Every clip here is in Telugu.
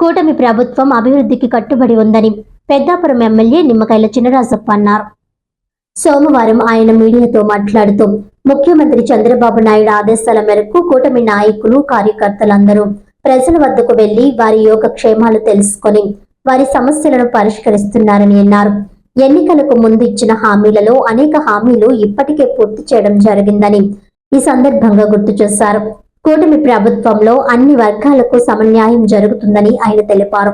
కూటమి ప్రభుత్వం అభివృద్ధికి కట్టుబడి ఉందని పెద్దాపురం ఎమ్మెల్యే నిమ్మకాయల చినరాజప్ప అన్నారు. సోమవారం ఆయన మీడియాతో మాట్లాడుతూ ముఖ్యమంత్రి చంద్రబాబు నాయుడు ఆదేశాల మేరకు కూటమి నాయకులు కార్యకర్తలందరూ ప్రజల వద్దకు వెళ్ళి వారి యోగక్షేమాలు తెలుసుకొని వారి సమస్యలను పరిష్కరిస్తున్నారని అన్నారు. ఎన్నికలకు ముందు ఇచ్చిన హామీలలో అనేక హామీలు ఇప్పటికే పూర్తి చేయడం జరిగిందని ఈ సందర్భంగా గుర్తు చేశారు కూటమి ప్రభుత్వంలో అన్ని వర్గాలకు సమన్యాయం జరుగుతుందని ఆయన తెలిపారు.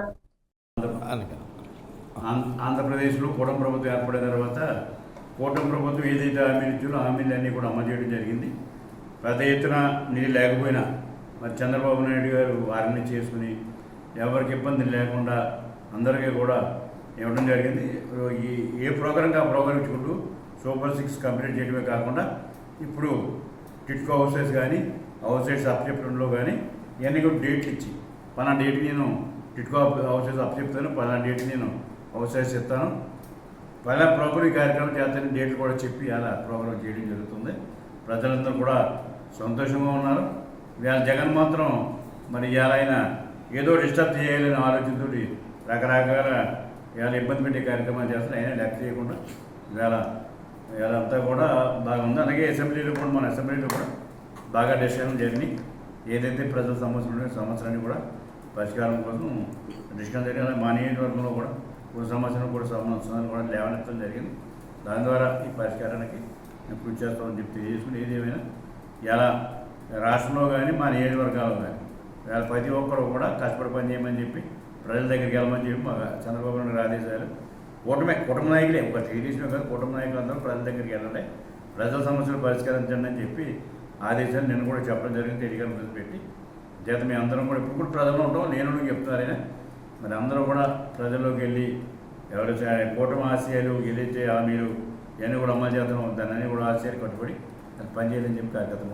ఆంధ్రప్రదేశ్లో కూటమి ప్రభుత్వం ఏర్పడిన తర్వాత కూటమి ప్రభుత్వం ఏదైతే హామీలు ఇచ్చిందో హామీలన్నీ కూడా అమలు చేయడం జరిగింది. పెద్ద ఎత్తున నీళ్ళు లేకపోయినా మరి చంద్రబాబు నాయుడు గారు వారిని చేసుకుని ఎవరికి ఇబ్బంది లేకుండా అందరికీ కూడా ఇవ్వడం జరిగింది. ఈ ఏ ప్రోగ్రాంకి ఆ ప్రోగ్రాం ఇచ్చుకుంటూ సూపర్ సిక్స్ కంప్లీట్ చేయడమే కాకుండా ఇప్పుడు టిట్కో హౌసెస్ కానీ హౌసెస్ అప్పచెప్పడంలో కానీ ఇవన్నీ కూడా డేట్లు ఇచ్చి పలానా డేట్ నేను టిట్కో హౌసెస్ అప్పచెప్తాను పలానా డేట్ నేను హౌసెస్ ఇస్తాను పలానా ప్రోగ్రాం కార్యక్రమం చేస్తాను డేట్లు కూడా చెప్పి అలా ప్రోగ్రామ్ చేయడం జరుగుతుంది. ప్రజలందరూ కూడా సంతోషంగా ఉన్నారు. ఇవాళ జగన్ మాత్రం మరి ఇవాళ ఆయన ఏదో డిస్టర్బ్ చేయాలని ఆలోచనతో రకరకాల ఇవాళ ఇబ్బంది పెట్టే కార్యక్రమాలు చేస్తున్నారు. అయినా లెక్క చేయకుండా ఇవాళ ఇవాళ అంతా కూడా బాగుంది. అలాగే అసెంబ్లీలో కూడా మన అసెంబ్లీలో కూడా బాగా డిస్కషన్ జరిగినాయి ఏదైతే ప్రజల సమస్యలు ఉన్నాయో సమస్యలన్నీ కూడా పరిష్కారం కోసం డిస్కషన్ జరిగిన మా నియోజకవర్గంలో కూడా కొన్ని సమస్యలు కూడా సమస్యలు కూడా లేవనెత్తడం జరిగింది. దాని ద్వారా ఈ పరిష్కారానికి నేను కృషి చేస్తామని చెప్పి తెలియజేసుకుని ఏది ఏమైనా రాష్ట్రంలో కానీ మా నియోజకవర్గాల్లో కానీ ప్రతి ఒక్కరు కూడా కష్టపడి పని చేయమని చెప్పి ప్రజల దగ్గరికి వెళ్ళమని చెప్పి మా చంద్రబాబు నాయుడు గారు ఆదేశాలు. కూటమి కుటుంబ నాయకులే ఒక టీడీసీ కాదు కుటుంబ నాయకులు అందరూ ప్రజల దగ్గరికి వెళ్ళాలి. ప్రజల సమస్యలు పరిష్కరించండి అని చెప్పి ఆదేశాన్ని నేను కూడా చెప్పడం జరిగింది టెలిగ్రామ్ పెట్టి. చేత మేము అందరం కూడా ఇప్పుడు కూడా ఉంటాం నేను చెప్తారైనా మరి అందరూ కూడా ప్రజల్లోకి వెళ్ళి ఎవరైతే కూటమి ఆశయాలు ఏదైతే హామీలు ఇవన్నీ కూడా అమలు చేద్దాం దాన్ని కూడా ఆశయాలు కట్టుబడి అది పనిచేయాలని చెప్పి కార్యకర్తలు